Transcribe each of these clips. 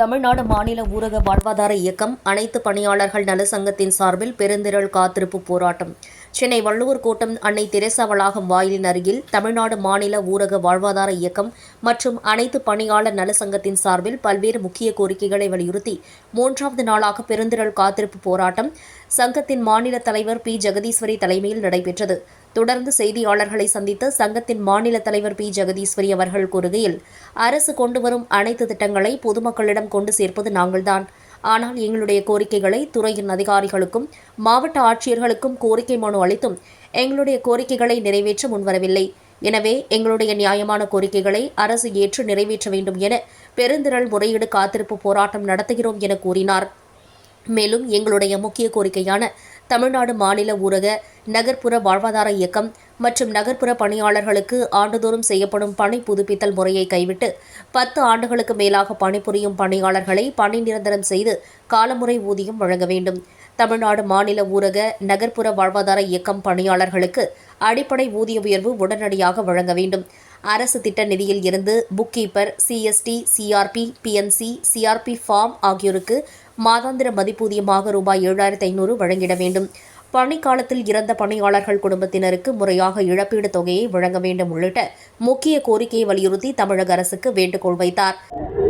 தமிழ்நாடு மாநில ஊரக வாழ்வாதார இயக்கம் அனைத்து பணியாளர்கள் நல சங்கத்தின் சார்பில் பெருந்திரள் காத்திருப்பு போராட்டம். சென்னை வள்ளுவர் கோட்டம் அன்னை தெரேசா வளாகம் வாயிலின் அருகில் தமிழ்நாடு மாநில ஊரக வாழ்வாதார இயக்கம் மற்றும் அனைத்து பணியாளர் நல சங்கத்தின் சார்பில் பல்வேறு முக்கிய கோரிக்கைகளை வலியுறுத்தி மூன்றாவது நாளாக பெருந்திரள் காத்திருப்பு போராட்டம் சங்கத்தின் மாநில தலைவர் பி. ஜெகதீஸ்வரி தலைமையில் நடைபெற்றது. தொடர்ந்து செய்தியாளர்களை சந்தித்த சங்கத்தின் மாநில தலைவர் பி. ஜெகதீஸ்வரி அவர்கள் கூறுகையில் அரசு கொண்டு வரும் அனைத்து திட்டங்களை பொதுமக்களிடம் கொண்டு சேர்ப்பது நாங்கள்தான். ஆனால் எங்களுடைய கோரிக்கைகளை துறையின் அதிகாரிகளுக்கும் மாவட்ட ஆட்சியர்களுக்கும் கோரிக்கை மனு அளித்தும் எங்களுடைய கோரிக்கைகளை நிறைவேற்ற முன்வரவில்லை. எனவே எங்களுடைய நியாயமான கோரிக்கைகளை அரசு ஏற்று நிறைவேற்ற வேண்டும் என பெருந்திரள் முறையீடு காத்திருப்பு போராட்டம் நடத்துகிறோம் என கூறினார். மேலும் எங்களுடைய முக்கிய கோரிக்கையான தமிழ்நாடு மாநில ஊரக நகர்ப்புற வாழ்வாதார இயக்கம் மற்றும் நகர்ப்புற பணியாளர்களுக்கு ஆண்டுதோறும் செய்யப்படும் பணி புதுப்பித்தல் முறையை கைவிட்டு பத்து ஆண்டுகளுக்கு மேலாக பணிபுரியும் பணியாளர்களை பணி நிரந்தரம் செய்து காலமுறை ஊதியம் வழங்க வேண்டும். தமிழ்நாடு மாநில ஊரக நகர்ப்புற வாழ்வாதார இயக்கம் பணியாளர்களுக்கு அடிப்படை ஊதிய உயர்வு உடனடியாக வழங்க வேண்டும். அரசு திட்ட நிதியில் இருந்து book keeper CST CRP BNC CRP form ஆகியோருக்கு மாதாந்திர மதிப்பூதியமாக ரூபாய் ஏழாயிரத்து ஐநூறு வழங்கிட வேண்டும். பணிக்காலத்தில் இறந்த பணியாளர்கள் குடும்பத்தினருக்கு முறையாக இழப்பீடு தொகையை வழங்க வேண்டும் உள்ளிட்ட முக்கிய கோரிக்கையை வலியுறுத்தி தமிழக அரசுக்கு வேண்டுகோள் வைத்தார்.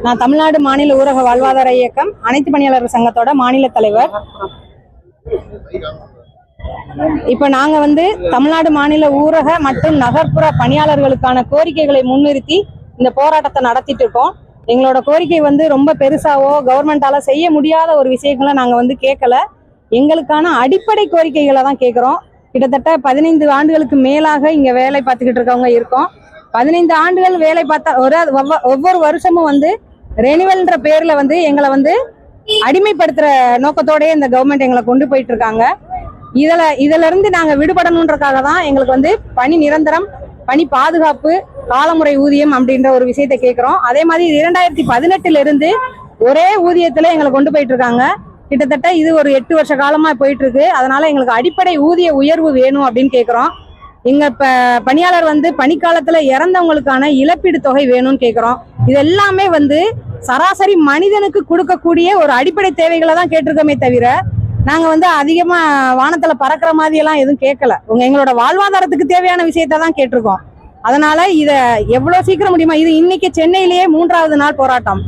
நான் தமிழ்நாடு மாநில ஊரக வாழ்வாதார இயக்கம் அனைத்து பணியாளர் சங்கத்தோட மாநில தலைவர். இப்ப நாங்க வந்து தமிழ்நாடு மாநில ஊரக மற்றும் நகர்ப்புற பணியாளர்களுக்கான கோரிக்கைகளை முன்னிறுத்தி இந்த போராட்டத்தை நடத்திட்டு இருக்கோம். எங்களோட கோரிக்கை வந்து ரொம்ப பெருசாவோ கவர்மெண்டால செய்ய முடியாத ஒரு விஷயங்களை நாங்க வந்து கேட்கல. எங்களுக்கான அடிப்படை கோரிக்கைகளை தான் கேட்குறோம் கிட்டத்தட்ட பதினைந்து ஆண்டுகளுக்கு மேலாக இங்கே வேலை பார்த்துக்கிட்டு இருக்கவங்க இருக்கோம். பதினைந்து ஆண்டுகள் வேலை பார்த்தா ஒரு ஒவ்வொரு வருஷமும் வந்து ரெனிவல்ன்ற பேரில் வந்து எங்களை வந்து அடிமைப்படுத்துகிற நோக்கத்தோடயே இந்த கவர்மெண்ட் எங்களை கொண்டு போயிட்டு இருக்காங்க. இதில் இதிலிருந்து நாங்கள் விடுபடணுன்றக்காக தான் எங்களுக்கு வந்து பணி நிரந்தரம் பணி பாதுகாப்பு காலமுறை ஊதியம் அப்படின்ற ஒரு விஷயத்தை கேட்குறோம் அதே மாதிரி இரண்டாயிரத்தி பதினெட்டுல இருந்து ஒரே ஊதியத்தில் எங்களை கொண்டு போயிட்டு இருக்காங்க. கிட்டத்தட்ட இது ஒரு எட்டு வருஷ காலமா போயிட்டு இருக்கு அதனால எங்களுக்கு அடிப்படை ஊதிய உயர்வு வேணும் அப்படின்னு கேட்கிறோம் எங்க ப பணியாளர் வந்து பணிக்காலத்துல இறந்தவங்களுக்கான இழப்பீடு தொகை வேணும்னு கேட்கிறோம் இது எல்லாமே வந்து சராசரி மனிதனுக்கு கொடுக்கக்கூடிய ஒரு அடிப்படை தேவைகளை தான் கேட்டிருக்கோமே தவிர நாங்க வந்து அதிகமா வானத்துல பறக்கிற மாதிரி எல்லாம் எதுவும் கேட்கல உங்க எங்களோட வாழ்வாதாரத்துக்கு தேவையான விஷயத்த தான் கேட்டிருக்கோம். அதனால இத எவ்வளவு சீக்கிரம் முடியுமா? இது இன்னைக்கு சென்னையிலேயே மூன்றாவது நாள் போராட்டம்.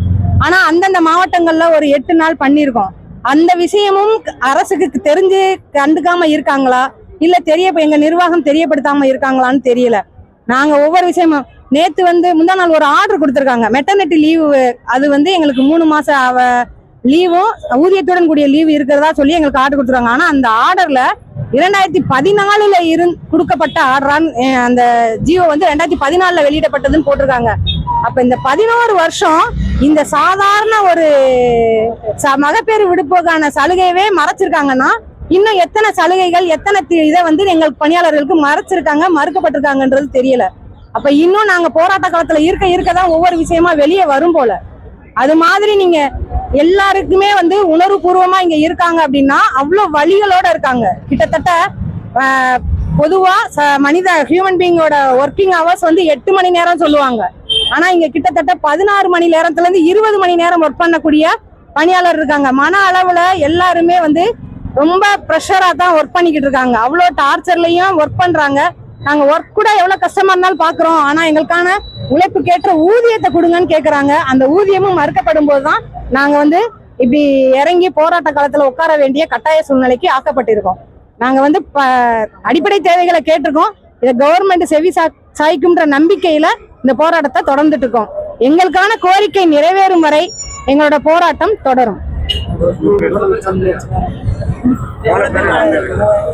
ஆனா அந்தந்த மாவட்டங்கள்ல ஒரு எட்டு நாள் பண்ணியிருக்கோம். அந்த விஷயமும் அரசுக்கு தெரிஞ்சு கண்டுக்காம இருக்காங்களா? இல்ல தெரிய எங்க நிர்வாகம் தெரியப்படுத்தாம இருக்காங்களான்னு தெரியல. நாங்க ஒவ்வொரு விஷயமும் நேத்து வந்து முந்தா நாள் ஒரு ஆர்டர் கொடுத்துருக்காங்க. மெட்டர்னிட்டி லீவு அது வந்து எங்களுக்கு மூணு மாசம் அவ லீவும் ஊதியத்துடன் கூடிய லீவு இருக்கிறதா சொல்லி எங்களுக்கு ஆர்டர் கொடுத்துருக்காங்க. ஆனா அந்த ஆர்டர்ல இரண்டாயிரத்தி பதினாலுல இருந்து கொடுக்கப்பட்ட ஆர்டரான் அந்த ஜியோ வந்து ரெண்டாயிரத்தி பதினாலுல வெளியிடப்பட்டதுன்னு போட்டிருக்காங்க. அப்ப இந்த பதினோரு வருஷம் இந்த சாதாரண ஒரு ச- மகப்பேறு விடுப்புக்கான சலுகையவே மறைச்சிருக்காங்கன்னா இன்னும் எத்தனை சலுகைகள் எத்தனை இதை வந்து எங்கள் பணியாளர்களுக்கு மறைச்சிருக்காங்க மறுக்கப்பட்டிருக்காங்கன்றது தெரியல. அப்ப இன்னும் நாங்க போராட்ட காலத்துல இருக்க இருக்க தான் ஒவ்வொரு விஷயமா வெளியே வரும் போல. அது மாதிரி நீங்க எல்லாருக்குமே வந்து உணர்வுபூர்வமா இங்க இருக்காங்க அப்படின்னா அவ்வளவு வழிகளோட இருக்காங்க. கிட்டத்தட்ட பொதுவா ச- மனித ஹியூமன் பீங்கோட ஒர்க்கிங் ஹவர்ஸ் வந்து எட்டு மணி நேரம் சொல்லுவாங்க. ஆனா இங்க கிட்டத்தட்ட பதினாறு மணி நேரத்துல இருந்து இருபது மணி நேரம் ஒர்க் பண்ணக்கூடிய பணியாளர் இருக்காங்க. மன அளவுல எல்லாருமே வந்து ரொம்ப ப்ரெஷரா தான் ஒர்க் பண்ணிக்கிட்டு இருக்காங்க. அவ்வளோ டார்ச்சர்லயும் ஒர்க் பண்றாங்க. நாங்க ஒர்க் கூட எவ்வளவு கஷ்டமா இருந்தாலும் பாக்குறோம் ஆனா எங்களுக்கான உழைப்புக்கேற்ற ஊதியத்தை கொடுங்கன்னு கேக்குறாங்க. அந்த ஊதியமும் மறுக்கப்படும் போதுதான் நாங்க வந்து இப்படி இறங்கி போராட்ட காலத்துல உட்கார வேண்டிய கட்டாய சூழ்நிலைக்கு ஆக்கப்பட்டிருக்கோம். நாங்க வந்து ப- அடிப்படை தேவைகளை கேட்டிருக்கோம். இதை கவர்மெண்ட் செவி சா சாய்க்கும்ன்ற நம்பிக்கையில இந்த போராட்டத்தை தொடர்ந்துட்டு இருக்கோம். எங்களுக்கான கோரிக்கை நிறைவேறும் வரை எங்களோட போராட்டம் தொடரும்.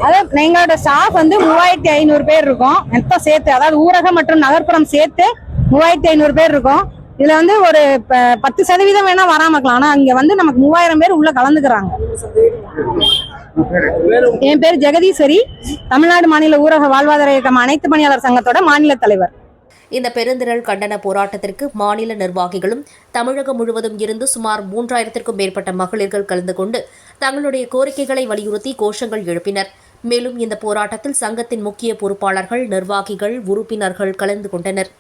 அதாவது எங்களோட ஸ்டாஃப் வந்து மூவாயிரத்தி ஐநூறு பேர் இருக்கும். மொத்தம் சேர்த்து அதாவது ஊரகம் மற்றும் நகர்ப்புறம் சேர்த்து மூவாயிரத்தி ஐநூறு பேர் இருக்கும். இதுல வந்து ஒரு ப- பத்து சதவீதம் வேணா வராம இருக்கலாம். ஆனா இங்க வந்து நமக்கு மூவாயிரம் பேர் உள்ள கலந்துக்கிறாங்க. என் பேர் ஜெகதீஸ்வரி. தமிழ்நாடு மாநில ஊரக வாழ்வாதார இயக்கம் அனைத்து பணியாளர் சங்கத்தோட மாநில தலைவர். இந்த பெருந்திரள் கண்டன போராட்டத்திற்கு மாநில நிர்வாகிகளும் தமிழகம் முழுவதும் இருந்து சுமார் மூன்றாயிரத்திற்கும் மேற்பட்ட மகளிர்கள் கலந்து கொண்டு தங்களுடைய கோரிக்கைகளை வலியுறுத்தி கோஷங்கள் எழுப்பினர். மேலும் இந்த போராட்டத்தில் சங்கத்தின் முக்கிய பொறுப்பாளர்கள் நிர்வாகிகள் உறுப்பினர்கள் கலந்து கொண்டனர்.